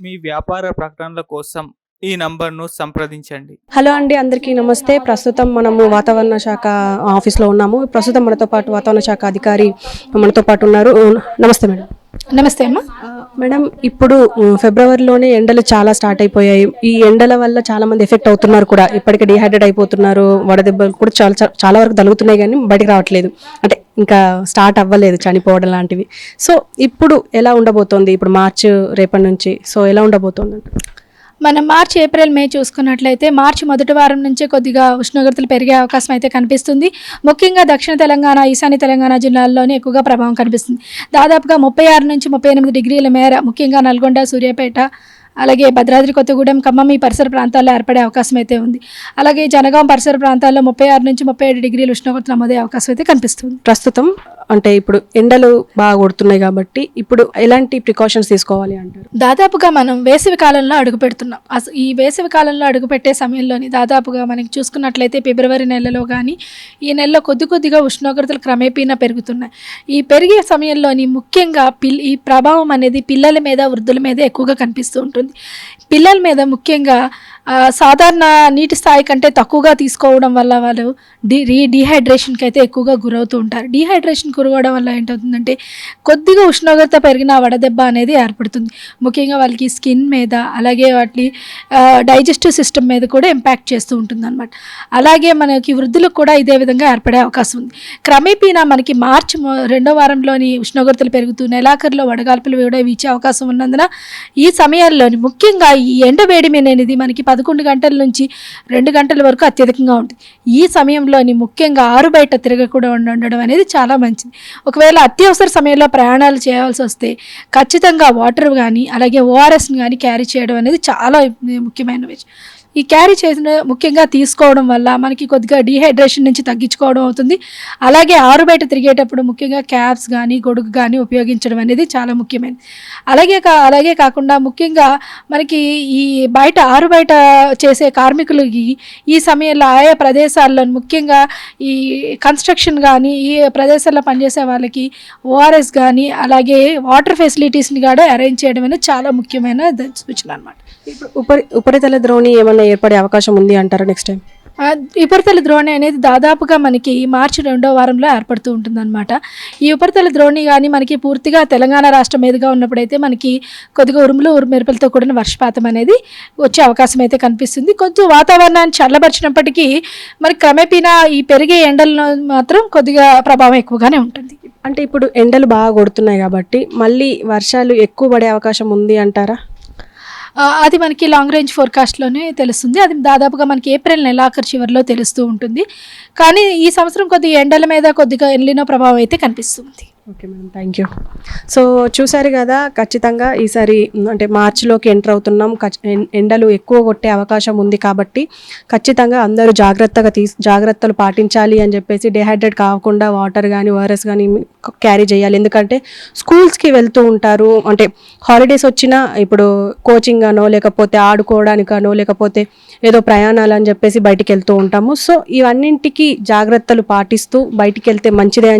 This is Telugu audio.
మీ వ్యాపార ప్రకటనల కోసం ఈ నంబర్ను సంప్రదించండి. హలో అండి అందరికీ నమస్తే. ప్రస్తుతం మనము వాతావరణ శాఖ ఆఫీస్లో ఉన్నాము. ప్రస్తుతం మనతో పాటు వాతావరణ శాఖ అధికారి మనతో పాటు ఉన్నారు. నమస్తే మేడం. నమస్తే అమ్మ. మేడం ఇప్పుడు ఫిబ్రవరిలోనే ఎండలు చాలా స్టార్ట్ అయిపోయాయి. ఈ ఎండల వల్ల చాలా మంది ఎఫెక్ట్ అవుతున్నారు కూడా. ఇప్పటికే డిహైడ్రేట్ అయిపోతున్నారు. వడదెబ్బలు కూడా చాలా చాలా- చాలా వరకు తగులుతున్నాయి కానీ బయటకు రావట్లేదు. అంటే ఇంకా స్టార్ట్ అవ్వలేదు చనిపోవడం లాంటివి. సో ఇప్పుడు ఎలా ఉండబోతోంది? ఇప్పుడు మార్చ్ రేపటి నుంచి. సో ఎలా ఉండబోతోంది మనం మార్చ్ ఏప్రిల్ మే చూసుకున్నట్లయితే మార్చి మొదటి వారం నుంచే కొద్దిగా ఉష్ణోగ్రతలు పెరిగే అవకాశం అయితే కనిపిస్తుంది. ముఖ్యంగా దక్షిణ తెలంగాణ ఈశాన్య తెలంగాణ జిల్లాల్లోనే ఎక్కువగా ప్రభావం కనిపిస్తుంది. దాదాపుగా ముప్పై ఆరు నుంచి ముప్పై ఎనిమిది డిగ్రీల మేర ముఖ్యంగా నల్గొండ సూర్యాపేట అలాగే భద్రాద్రి కొత్తగూడెం ఖమ్మం ఈ పరిసర ప్రాంతాల్లో ఏర్పడే అవకాశం అయితే ఉంది. అలాగే జనగాం పరిసర ప్రాంతాల్లో ముప్పై ఆరు నుంచి ముప్పై ఏడు డిగ్రీల ఉష్ణోగ్రత నమోదే అవకాశం అయితే కనిపిస్తుంది. ప్రస్తుతం అంటే ఇప్పుడు ఎండలు బాగా కొడుతున్నాయి కాబట్టి ఇప్పుడు ఎలాంటి ప్రికాషన్స్ తీసుకోవాలి అంటారు? దాదాపుగా మనం వేసవి కాలంలో అడుగు పెడుతున్నాం. అసలు ఈ వేసవి కాలంలో అడుగు పెట్టే సమయంలోని దాదాపుగా మనకి చూసుకున్నట్లయితే ఫిబ్రవరి నెలలో కానీ ఈ నెలలో కొద్ది కొద్దిగా ఉష్ణోగ్రతలు క్రమేపీనా పెరుగుతున్నాయి. ఈ పెరిగే సమయంలోని ముఖ్యంగా పిల్ ఈ ప్రభావం అనేది పిల్లల మీద వృద్ధుల మీద ఎక్కువగా కనిపిస్తూ ఉంటుంది. పిల్లల మీద ముఖ్యంగా సాధారణ నీటి స్థాయి కంటే తక్కువగా తీసుకోవడం వల్ల వాళ్ళు డి రీ డీహైడ్రేషన్కి అయితే ఎక్కువగా గురవుతూ ఉంటారు. డీహైడ్రేషన్ గురవడం వల్ల ఏంటవుతుందంటే కొద్దిగా ఉష్ణోగ్రత పెరిగిన వడదెబ్బ అనేది ఏర్పడుతుంది. ముఖ్యంగా వాళ్ళకి స్కిన్ మీద అలాగే వాటి డైజెస్టివ్ సిస్టమ్ మీద కూడా ఇంపాక్ట్ చేస్తూ ఉంటుంది అనమాట అలాగే మనకి వృద్ధులకు కూడా ఇదే విధంగా ఏర్పడే అవకాశం ఉంది. క్రమేపీనా మనకి మార్చి రెండో వారంలోని ఉష్ణోగ్రతలు పెరుగుతూ నెలాఖరులో వడగాల్పులు కూడా వీచే అవకాశం ఉన్నందున ఈ సమయాల్లోని ముఖ్యంగా ఈ ఎండ వేడిమి అనేది మనకి పదకొండు గంటల నుంచి రెండు గంటల వరకు అత్యధికంగా ఉంటుంది. ఈ సమయంలోని ముఖ్యంగా ఆరు బయట తిరగకుండా ఉండడం అనేది చాలా మంచిది. ఒకవేళ అత్యవసర సమయంలో ప్రయాణాలు చేయాల్సి వస్తే ఖచ్చితంగా వాటర్ కానీ అలాగే ఓఆర్ఎస్ని కానీ క్యారీ చేయడం అనేది చాలా ముఖ్యమైన విషయం ఈ క్యారీ చేసిన ముఖ్యంగా తీసుకోవడం వల్ల మనకి కొద్దిగా డీహైడ్రేషన్ నుంచి తగ్గించుకోవడం అవుతుంది. అలాగే ఆరు బయట తిరిగేటప్పుడు ముఖ్యంగా క్యాప్స్ కానీ గొడుగు కానీ ఉపయోగించడం అనేది చాలా ముఖ్యమైనది. అలాగే కా అలాగే కాకుండా ముఖ్యంగా మనకి ఈ బయట ఆరు బయట చేసే కార్మికులకి ఈ సమయంలో ఆయా ప్రదేశాల్లో ముఖ్యంగా ఈ కన్స్ట్రక్షన్ కానీ ఈ ప్రదేశాల్లో పనిచేసే వాళ్ళకి ఓఆర్ఎస్ కానీ అలాగే వాటర్ ఫెసిలిటీస్ని కూడా అరేంజ్ చేయడం అనేది చాలా ముఖ్యమైన సూచన అనమాట ఉపరి ఉపరితల ద్రోణి ఏమైనా ఏర్పడే అవకాశం ఉంది అంటారా నెక్స్ట్ టైం ఉపరితల ద్రోణి అనేది దాదాపుగా మనకి మార్చి రెండో వారంలో ఏర్పడుతూ ఉంటుందన్నమాట. ఈ ఉపరితల ద్రోణి కానీ మనకి పూర్తిగా తెలంగాణ రాష్ట్రం మీదుగా ఉన్నప్పుడైతే మనకి కొద్దిగా ఉరుములు ఉరుము మెరుపులతో కూడిన వర్షపాతం అనేది వచ్చే అవకాశం అయితే కనిపిస్తుంది. కొంచెం వాతావరణాన్ని చల్లబరిచినప్పటికీ మరి క్రమేపీనా ఈ పెరిగే ఎండల్లో మాత్రం కొద్దిగా ప్రభావం ఎక్కువగానే ఉంటుంది. అంటే ఇప్పుడు ఎండలు బాగా కొడుతున్నాయి కాబట్టి మళ్ళీ వర్షాలు ఎక్కువ పడే అవకాశం ఉంది అంటారా? అది మనకి లాంగ్ రేంజ్ ఫోర్కాస్ట్లోనే తెలుస్తుంది. అది దాదాపుగా మనకి ఏప్రిల్ నెలాఖరు చివరిలో తెలుస్తూ ఉంటుంది. కానీ ఈ సంవత్సరం కొద్దిగా ఎండల మీద కొద్దిగా ఎల్లిన ప్రభావం అయితే కనిపిస్తుంది. Okay madam thank you so చూసారు కదా ఖచ్చితంగా ఈసారి అంటే మార్చిలోకి ఎంటర్ అవుతున్నాం. ఎండలు ఎక్కువ కొట్టే అవకాశం ఉంది కాబట్టి ఖచ్చితంగా అందరూ జాగ్రత్తగా తీ జాగ్రత్తలు పాటించాలి అని చెప్పేసి డిహైడ్రేట్ కాకుండా వాటర్ కానీ ఓఆర్ఎస్ కానీ క్యారీ చేయాలి. ఎందుకంటే స్కూల్స్కి వెళ్తూ ఉంటారు. అంటే హాలిడేస్ వచ్చినా ఇప్పుడు కోచింగ్ అనో లేకపోతే ఆడుకోవడానికనో లేకపోతే ఏదో ప్రయాణాలు అని చెప్పేసి బయటికి వెళ్తూ ఉంటాము. సో ఇవన్నింటికి జాగ్రత్తలు పాటిస్తూ బయటికి వెళ్తే మంచిదే అని